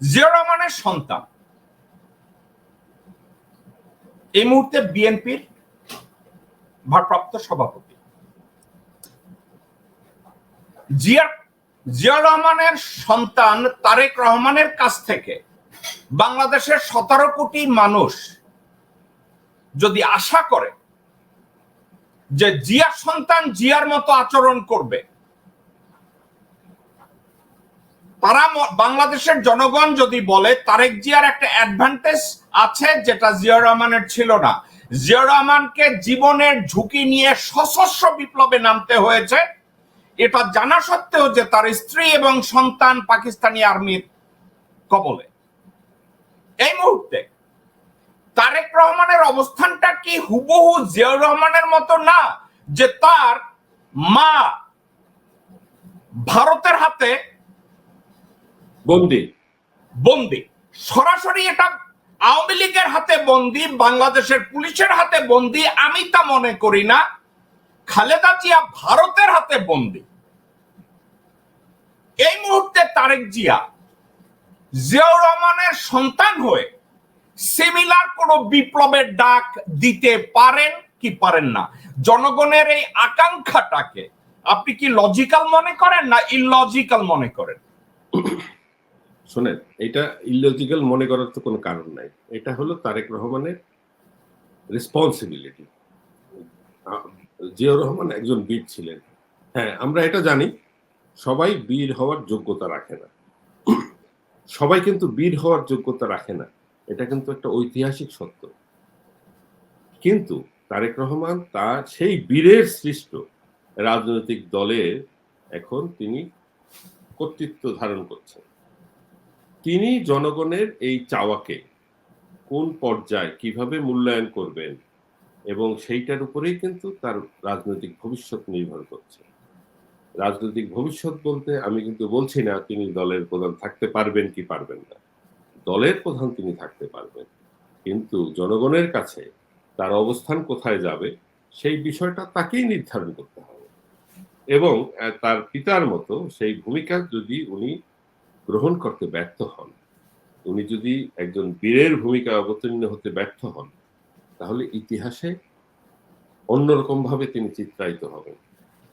জিয়া রহমানের সন্তান। এই মুহূর্তে বিএনপির ভারপ্রাপ্ত সভাপতি। জিয়া জিয়া রহমানের সন্তান তারেক রহমানের কাছ থেকে বাংলাদেশের সতেরো কোটি মানুষ যদি আশা করে যে জিয়ার সন্তান জিয়ার মতো আচরণ করবে তারা বাংলাদেশের জনগণ যদি বলে, তারেক জিয়ার একটা অ্যাডভান্টেজ আছে যেটা জিয়া রহমানের ছিল না। জিয়া রহমানকে জীবনের ঝুঁকি নিয়ে সশস্ত্র বিপ্লবে নামতে হয়েছে। এটা জানা সত্ত্বেও যে তার স্ত্রী এবং সন্তান পাকিস্তানি আর্মির কবলে। এই মুহূর্তে তারেক রহমানের অবস্থানটা কি হুবহু জিয়াউর রহমানের মতো না, যে তার মা ভারতের হাতে বন্দি। বন্দি। সরাসরি এটা আওয়ামী লীগের হাতে বন্দি, বাংলাদেশের পুলিশের হাতে বন্দি, আমি তা মনে করি না। খালেদা জিয়া ভারতের হাতে বন্দি। এই মুহূর্তে তারেক জিয়া জিয়াউর রহমানের সন্তান হয়ে সিমিলার কোন বিপ্লবের ডাক দিতে পারেন কি পারেন না? জনগণের এই আকাঙ্ক্ষাটাকে আপনি কি লজিক্যাল মনে করেন না ইললজিক্যাল মনে করেন? শোনেন, এটা ইলজিক্যাল মনে করার তো কোনো কারণ নাই। এটা হলো তারেক রহমানের রেসপন্সিবিলিটি জিয়াউর রহমান একজন বীর ছিলেন। হ্যাঁ আমরা এটা জানি, সবাই বীর হওয়ার যোগ্যতা রাখে না। সবাই কিন্তু বীর হওয়ার যোগ্যতা রাখে না। এটা কিন্তু একটা ঐতিহাসিক সত্য। কিন্তু তারেক রহমান তার সেই বীরের সৃষ্ট রাজনৈতিক দলে এখন তিনি কর্তৃত্ব ধারণ করছেন। তিনি জনগণের এই চাওয়াকে কোন পর্যায়ে কীভাবে মূল্যায়ন করবেন এবং সেইটার উপরেই কিন্তু তার রাজনৈতিক ভবিষ্যৎ নির্ভর করছে। রাজনৈতিক ভবিষ্যৎ বলতে আমি কিন্তু বলছি না তিনি দলের প্রধান থাকতে পারবেন কি পারবেন না। দলের প্রধান তিনি থাকতে পারবেন। কিন্তু জনগণের কাছে তার অবস্থান কোথায় যাবে সেই বিষয়টা তাকেই নির্ধারণ করতে হবে। এবং তার পিতার মতো সেই ভূমিকা যদি উনি গ্রহণ করতে ব্যর্থ হন। উনি যদি একজন বীরের ভূমিকা অবতীর্ণ হতে ব্যর্থ হন, তাহলে ইতিহাসে অন্যরকম ভাবে তিনি চিত্রায়িত হবেন।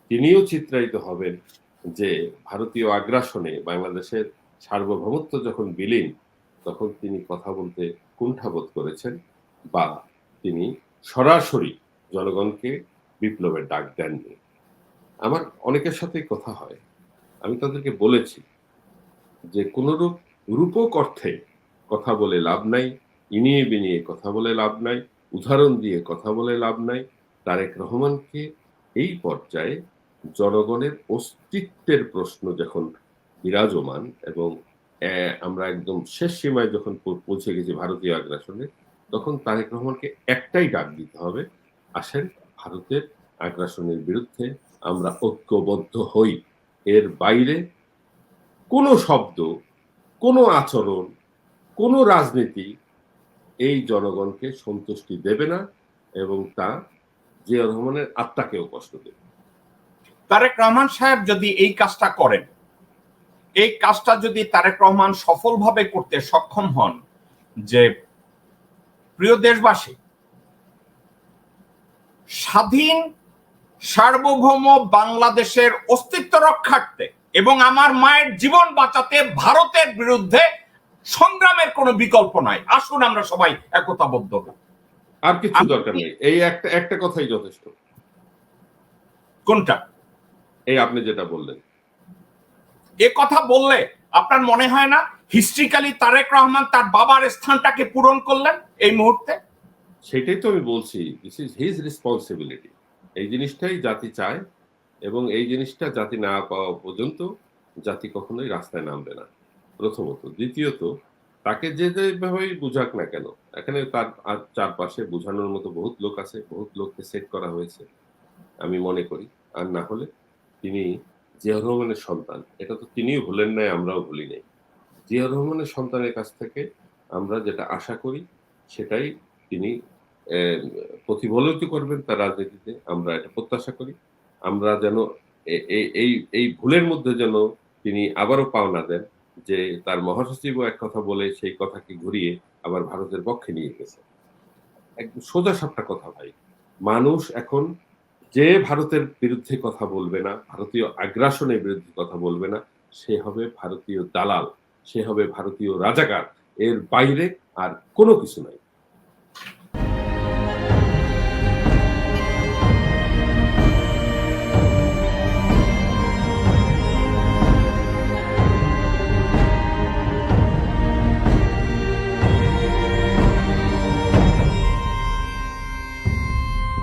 তিনিও চিত্রায়িত হবেন যে ভারতীয় আগ্রাসনে বাংলাদেশের সার্বভৌমত্ব যখন বিলীন, তখন তিনি কথা বলতে কুণ্ঠাবোধ করেছেন বা তিনি সরাসরি জনগণকে বিপ্লবের ডাক দেননি। আমার অনেকের সাথেই কথা হয়। আমি তাদেরকে বলেছি যে কোনরূপ রূপক অর্থে কথা বলে লাভ নাই, ইনিয়ে বিনিয়ে কথা বলে লাভ নাই, উদাহরণ দিয়ে কথা বলে লাভ নাই, তারেক রহমানকে এই পর্যায়ে জনগণের অস্তিত্বের প্রশ্ন যখন বিরাজমান এবং আমরা একদম শেষ সীমায় যখন পৌঁছে গেছি ভারতীয় আগ্রাসনে, তখন তারেক রহমানকে একটাই ডাক দিতে হবে, আসেন ভারতের আগ্রাসনের বিরুদ্ধে আমরা ঐক্যবদ্ধ হই। এর বাইরে কোনো শব্দ, কোনো আচরণ, কোনো রাজনীতি এই জনগণকে সন্তুষ্টি দেবে না এবং তা জিয়া রহমানের আত্মাকেও কষ্ট দেবে। তারেক রহমান সাহেব যদি এই কাজটা করেন, এই কাজটা যদি তারেক রহমান সফলভাবে করতে সক্ষম হন যে প্রিয় দেশবাসী, স্বাধীন সার্বভৌম বাংলাদেশের অস্তিত্ব রক্ষার্থে এবং আমার মায়ের জীবন বাঁচাতে ভারতের বিরুদ্ধে সংগ্রামের কোনো বিকল্প নাই। আসুন আমরা সবাই একতাবদ্ধ আর কিছু দরকার নেই। এই একটা একটা কথাই যথেষ্ট। কোনটা? এই আপনি যেটা বললেন। এ কথা বললে আপনার মনে হয় না হিস্ট্রিক্যালি তারেক রহমান তার বাবার স্থানটাকে পূরণ করলেন এই মুহূর্তে? সেটাই তো আমি বলছি দিস ইজ হিজ রেসপন্সিবিলিটি এই জিনিসটাই জাতি চায় এবং এই জিনিসটা জাতি না পাওয়া পর্যন্ত জাতি কখনোই রাস্তায় নামবে না, প্রথমত। দ্বিতীয়ত, তাকে যে যেভাবেই বুঝাক না কেন, এখানে তার চারপাশে বোঝানোর মতো বহুত লোক আছে, বহুত লোককে সেট করা হয়েছে, আমি মনে করি। আর না হলে তিনি জিয়া রহমানের সন্তান, এটা তো তিনিও ভুলেন নাই, আমরাও ভুলি নাই। জিয়া রহমানের সন্তানের কাছ থেকে আমরা যেটা আশা করি, সেটাই তিনি প্রতিফলিত করবেন তার রাজনীতিতে, আমরা এটা প্রত্যাশা করি। আমরা যেন এই এই ভুলের মধ্যে যেন তিনি আবারও পাওনা দেন যে তার মহাসচিবও এক কথা বলে সেই কথাকে ঘুরিয়ে আবার ভারতের পক্ষে নিয়ে গেছে। একদম সোজা সাপটা কথা ভাই। মানুষ এখন যে ভারতের বিরুদ্ধে কথা বলবে না, ভারতীয় আগ্রাসনের বিরুদ্ধে কথা বলবে না, সে হবে ভারতীয় দালাল, সে হবে ভারতীয় রাজাকার। এর বাইরে আর কোনো কিছু নাই।